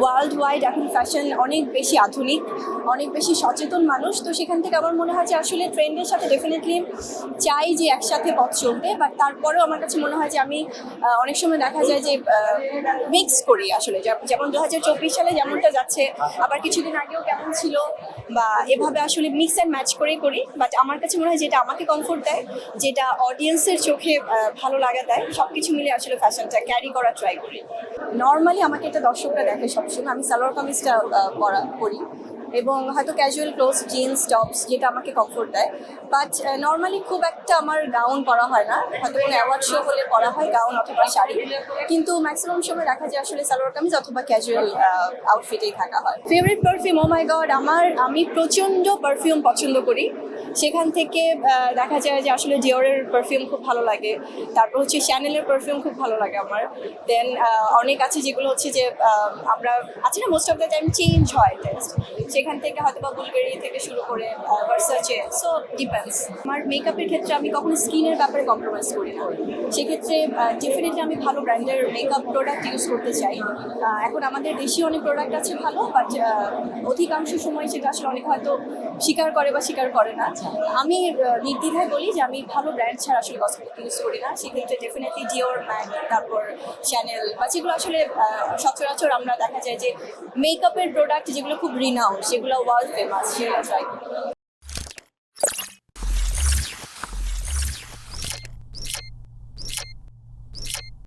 World wide এখন fashion অনেক বেশি আধুনিক, অনেক বেশি সচেতন মানুষ। তো সেখান থেকে আমার মনে হয় যে আসলে ট্রেন্ডের সাথে ডেফিনেটলি চাই যে একসাথে পথ চলতে। বাট তারপরেও আমার কাছে মনে হয় যে আমি অনেক সময় দেখা যায় যে মিক্স করি আসলে। যেমন দু হাজার চব্বিশ সালে যেমনটা যাচ্ছে, আবার কিছুদিন আগেও কেমন ছিল বা এভাবে আসলে মিক্স অ্যান্ড ম্যাচ করে করি। বাট আমার কাছে মনে হয় যেটা আমাকে কমফোর্ট দেয়, যেটা অডিয়েন্সের চোখে ভালো লাগা দেয় সব কিছু মিলে আসলে ফ্যাশনটা ক্যারি করা ট্রাই করি। নর্মালি আমাকে এটা দর্শকরা দেখে সবসময় আমি সালোয়ার কামিজটা পরা করি এবং হয়তো ক্যাজুয়াল ক্লোথস জিন্স টপস যেটা আমাকে কমফোর্ট দেয়। বাট নর্মালি খুব একটা আমার গাউন পরা হয় না। হয়তো কোনো অ্যাওয়ার্ড শো হলে পরা হয় গাউন অথবা শাড়ি। কিন্তু ম্যাক্সিমাম সময় দেখা যায় আসলে সালোয়ার কামিজ অথবা ক্যাজুয়াল আউটফিটেই থাকা হয়। Favourite perfume oh my god আমার, আমি প্রচণ্ড পারফিউম পছন্দ করি। সেখান থেকে দেখা যায় যে আসলে ডিওরের পারফিউম খুব ভালো লাগে। তারপর হচ্ছে শ্যানেলের পারফিউম খুব ভালো লাগে আমার। দেন অনেক আছে যেগুলো হচ্ছে যে আমরা, আছে না most of the time change হয় টেস্ট সেখান থেকে হয়তো বা বুলগেরি থেকে শুরু করে ভার্সাচে সো ডিপেন্ডস আমার মেকআপের ক্ষেত্রে আমি কখনো স্কিনের ব্যাপারে কম্প্রোমাইজ করি না। সেক্ষেত্রে ডেফিনেটলি আমি ভালো ব্র্যান্ডের মেকআপ প্রোডাক্ট ইউজ করতে চাই। এখন আমাদের দেশীয় অনেক প্রোডাক্ট আছে ভালো বাট অধিকাংশ সময় সেটা আসলে অনেক হয়তো স্বীকার করে বা স্বীকার করে না। আমি আহ, নির্দ্বিধায় বলি যে আমি ভালো ব্র্যান্ড ছাড়া আসলে কসমেটিক ইউজ করি না। সেক্ষেত্রে ডেফিনেটলি জিওর ম্যাক তারপর চ্যানেল বা যেগুলো আসলে সচরাচর আমরা দেখা যায় যে মেকআপের প্রোডাক্ট যেগুলো খুব রিনাউন্ড সেগুলো ওয়ার্ল্ড ফেমাস সেগুলো ট্রাই